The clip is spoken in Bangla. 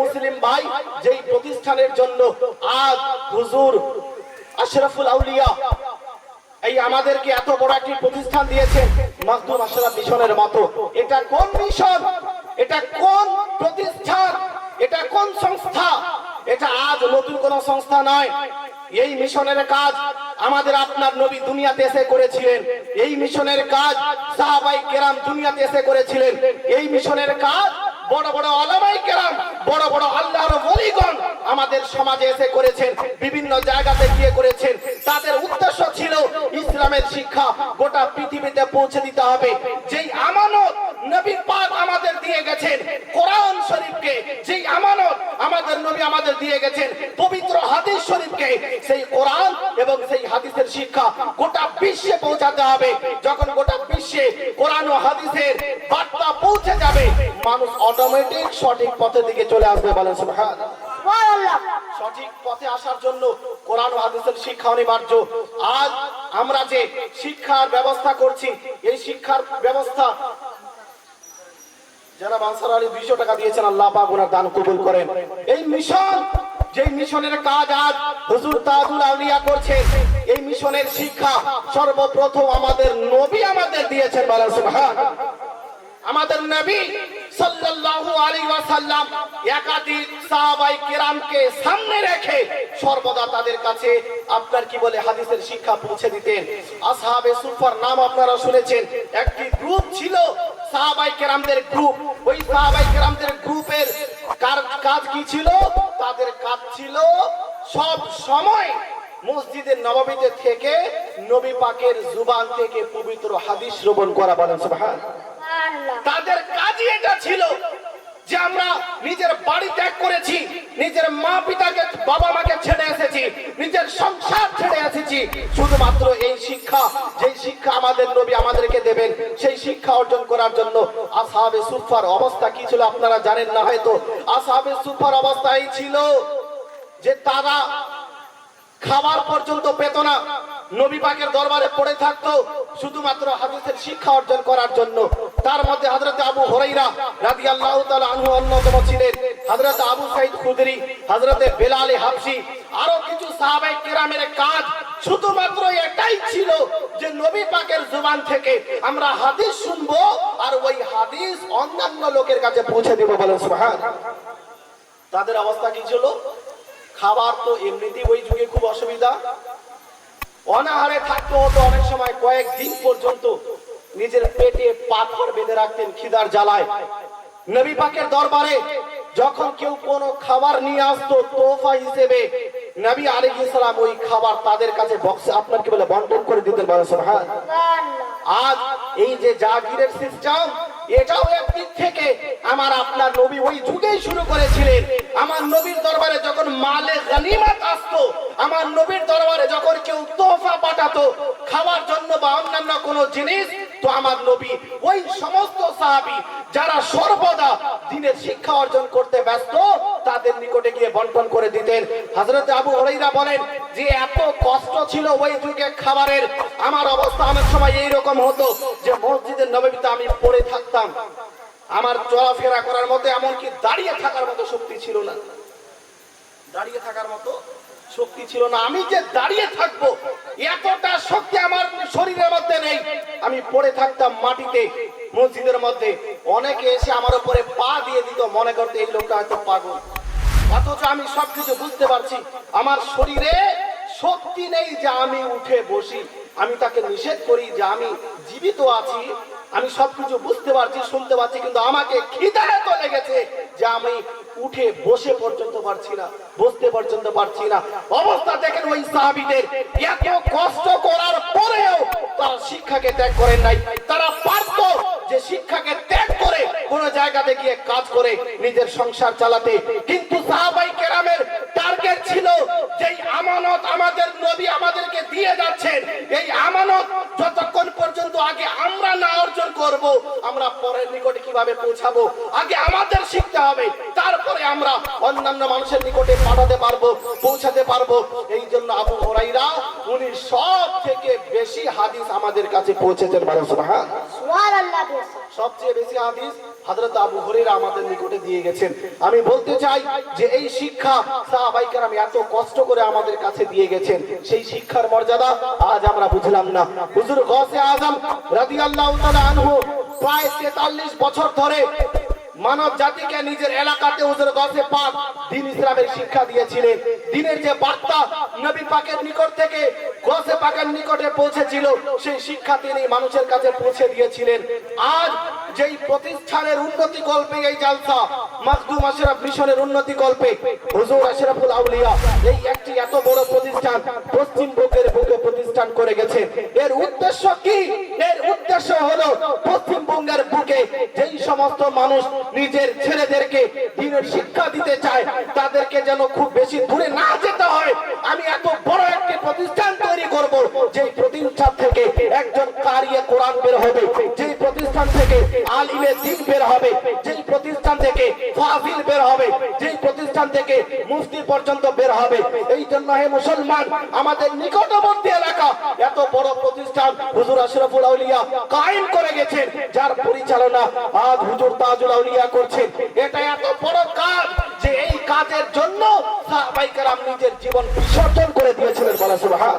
মুসলিম ভাই, যেই প্রতিষ্ঠানের জন্য আজ হুজুর আশরাফুল আউলিয়া এই আমাদেরকে এত বড় একটি প্রতিষ্ঠান দিয়েছে, মাকদুম আশরাফ মিশনের মতো। এটা কোন মিশন? এটা কোন প্রতিষ্ঠান? এটা কোন সংস্থা? এটা আজ নতুন কোন সংস্থা নয়। এই মিশনের কাজ আমাদের আপনার নবী দুনিয়াতে এসে করেছিলেন। এই মিশনের কাজ সাহাবাই কেরাম দুনিয়াতে এসে করেছিলেন। এই মিশনের কাজ বড় বড় আলামাই কেরাম, বড় বড় আল্লাহর ওলিগণ আমাদের সমাজে এসে করেছেন, বিভিন্ন জায়গাতে গিয়ে করেছেন। তাদের উদ্দেশ্য ছিল ইসলামের শিক্ষা, গোটা পৃথিবীতে পৌঁছে দিতে হবে। যেই আমানত নবী পাক আমাদের দিয়ে গেছেন, কোরআন শরীফকে, যেই আমানত আমাদের নবী আমাদের দিয়ে গেছেন, পবিত্র শরীফকে সেই কোরআন এবং সেই হাদিসের শিক্ষা গোটা বিশ্বে পৌঁছাতে হবে। যখন গোটা বিশ্বে কোরআন ও হাদিসের বার্তা পৌঁছে যাবে মানুষ অটোমেটিক সঠিক পথের দিকে চলে আসবে বলেন সুবহানাল্লাহ। সঠিক পথে আসার জন্য কোরআন ও হাদিসের শিক্ষা অনিবার্য। আজ আমরা যে শিক্ষার ব্যবস্থা করছি এই শিক্ষার ব্যবস্থা যারা বানসার আলী দুইশো টাকা দিয়েছেন আল্লাহ পাক ওনার দান কবুল করেন। এই মিশন যে মিশনের কাজ আজ হুজুর তাজুল আউলিয়া করছে এই মিশনের শিক্ষা সর্বপ্রথম আমাদের নবী আমাদের দিয়েছেন বলেন সুবহানাল্লাহ আমাদের নবী সাল্লাল্লাহু আলাইহি ওয়াসাল্লাম একাধিক সাহাবাই কেরামকে সামনে রেখে সর্বদা তাদের কাছে আপনার কি বলে হাদিসের শিক্ষা পৌঁছে দিতেন। আসহাবে সুফার নাম আপনারা শুনেছেন, একটি গ্রুপ ছিল সাহাবাই কেরামদের গ্রুপ ওই সাহাবাই কেরামদের গ্রুপের কার কাজ কি ছিল? তাদের কাজ ছিল সব সময় মসজিদের নবমীতে থেকে নবী পাকের জুবান থেকে পবিত্র হাদিস শ্রবণ করা বলেন তাদের কাজই এটা ছিল। যে আমরা নিজের বাড়ি ত্যাগ করেছি, নিজের মা পিতাকে, বাবা মাকে ছেড়ে এসেছি, নিজের সংসার ছেড়ে এসেছি, শুধুমাত্র এই শিক্ষা, যেই শিক্ষা আমাদের নবী আমাদেরকে দেবেন, সেই শিক্ষা অর্জন করার জন্য আসাহাবে সুফার অবস্থা কি ছিল আপনারা জানেন না হয়তো? আসাহাবে সুফার অবস্থা এই ছিল যে তারা খাবার পর্যন্ত পেত না। নবী পাকের দরবারে পড়ে থাকতো শুধুমাত্র হাদিসের শিক্ষা অর্জন করার জন্য। তার মধ্যে হযরত আবু হুরাইরা রাদিয়াল্লাহু তাআলা আনহু অন্যতম ছিলেন। হযরত আবু সাইদ খুদরি, হযরত বেলাল হাবশি আরও কিছু সাহাবায়ে কেরামের কাজ শুধুমাত্র এটাই ছিল যে নবী পাকের জবান থেকে আমরা হাদিস শুনব আর ওই হাদিস অন্যান্য লোকের কাছে পৌঁছে দেব বলেন সুবহান তাদের অবস্থা কি ছিল? খাবার তো এমনিতেই ওই যুগে খুব অসুবিধা। অনাহারে থাকতে হতো অনেক সময়, কয়েকদিন পর্যন্ত নিজের পেটে পাথর বেঁধে রাখতেন খিদার জ্বালায়। নবী পাকের দরবারে যখন কেউ কোনো খাবার নিয়ে আসতো তোফা হিসেবে, নবী আলাইহিস সালাম ওই খাবার তাদের কাছে বক্সে আপনাকে বলে বন্টন করে দিতেন সুবহানাল্লাহ। আজ এই যে জাগিরের সিস্টেম এটাও একদিক থেকে আমার আপনার নবী ওই যুগেই শুরু করেছিলেন। আমার নবীর দরবারে যখন মালে গালিমাত আসতো, আমার নবীর দরবারে যখন কেউ তোহফা পাঠাতো, খাওয়ার জন্য বা অন্যান্য কোনো জিনিস, তো আমার নবী ওই সমস্ত সাহাবি যারা সর্বদা দিনের শিক্ষা অর্জন করতে ব্যস্ত তাদের নিকটে গিয়ে বন্টন করে দিতেন। হযরত আবু হুরাইরা বলেন, যে এত কষ্ট ছিল ওই যুগে খাবারের, আমার অবস্থা অনেক সময় এইরকম হতো যে মসজিদের নবীতে আমি পড়ে থাকতাম। আমার চলাফেরা করার মতো, এমনকি দাঁড়িয়ে থাকার মতো শক্তি ছিল না। দাঁড়িয়ে থাকার মতো শক্তি ছিল না। আমি যে দাঁড়িয়ে থাকব, এতটা শক্তি আমার শরীরের মধ্যে নেই। আমি পড়ে থাকতাম মাটিতে, মসজিদের মধ্যে। অনেকে এসে আমার উপরে পা দিয়ে দিত, মনে করতে এই লোকটা হয়তো পাগল। অথচ আমি সবকিছু বুঝতে পারছি। আমার শরীরে শক্তি নেই যে আমি উঠে বসি। আমি তাকে নিষেধ করি যে আমি জীবিত আছি। আমি সবকিছু বুঝতে পারছি, শুনতে পারছি, কিন্তু আমাকে খিদা এত লেগেছে যে আমি উঠে বসে পর্যন্ত পারছি না, বসতে পর্যন্ত পারছি না। অবস্থা দেখেন ওই সাহাবিদের। এত কষ্ট করার পরেও তারা শিক্ষাকে ত্যাগ করেন নাই। তারা কোন জায়গাতে গিয়ে কাজ করে নিজের সংসার চালাতে। কিন্তু সাহাবাই কেরামের টার্গেট ছিল যেই আমানত আমাদের নবী আমাদেরকে দিয়ে যাচ্ছেন। এই আমানত যতক্ষণ পর্যন্ত আগে আমরা না অর্জন করব, আমরা পরের নিকটে কীভাবে পৌঁছাবো? আগে আমাদের শিখতে হবে, তারপরে আমরা অন্যান্য মানুষের নিকটে পাঠাতে পারব, পৌঁছাতে পারব। এই জন্য আবু হরাইরা, উনি সব থেকে বেশি হাদিস আমাদের কাছে পৌঁছেছেন মানুষ হ্যাঁ সবচেয়ে বেশি হাদিস হযরত আবু হুরায়রা আমাদের নিকটে দিয়ে গেছেন। আমি বলতে চাই যে এই শিক্ষা সাহাবাই কেরাম এত কষ্ট করে আমাদের কাছে দিয়ে গেছেন। সেই শিক্ষার মর্যাদা আজ আমরা বুঝলাম না। হুজুর গসে আজম রাদিয়াল্লাহু তাআলা আনহু প্রায় 43 বছর ধরে মানব জাতিকে নিজের এলাকাতে হুজুর গসে পাক দিন ইসলামের শিক্ষা দিয়েছিলেন। দিনের যে বার্তা নবী পাকের নিকট থেকে গসে পাকের নিকটে পৌঁছেছিল, সেই শিক্ষা তিনি মানুষের কাছে পৌঁছে দিয়েছিলেন। আজ যেই প্রতিষ্ঠানের উন্নতি কল্পে এই জালসা, মাকদুম আশরাফ মিশনের উন্নতি কল্পে হুজুর আশরাফুল আউলিয়া এই একটি এত বড় প্রতিষ্ঠান পশ্চিমবঙ্গের বুকে প্রতিষ্ঠান করে গেছে এর উদ্দেশ্য কি? এর উদ্দেশ্য হলো সমস্ত মানুষ নিজের ছেলেদেরকে দিনের শিক্ষা দিতে চায়, তাদেরকে যেন খুব বেশি দূরে না যেতে হয়। আমি এত বড় একটি প্রতিষ্ঠান তৈরি করব, যেই প্রতিষ্ঠান থেকে একজন কারিয়ে কোরআন বের হবে, যেই প্রতিষ্ঠান থেকে আলিমে দিন বের হবে, যেই প্রতিষ্ঠান থেকে ফাজিল বের হবে, যেই প্রতিষ্ঠান থেকে মুফতি পর্যন্ত বের হবে। এই জন্য হে মুসলমান, আমাদের নিকটবর্তী এলাকা এত বড় প্রতিষ্ঠান হুজুর আশরাফুল আউলিয়া কায়েম করে গেছেন, যার পরিচালনা আজ হুজুর তাজুল আউলিয়া করছেন। এটা এত বড় কাজ যে এই কাজের জন্য সাহাবাই কারাম নিজের জীবন বিসর্জন করে দিয়েছিলেন বলা সুবহান।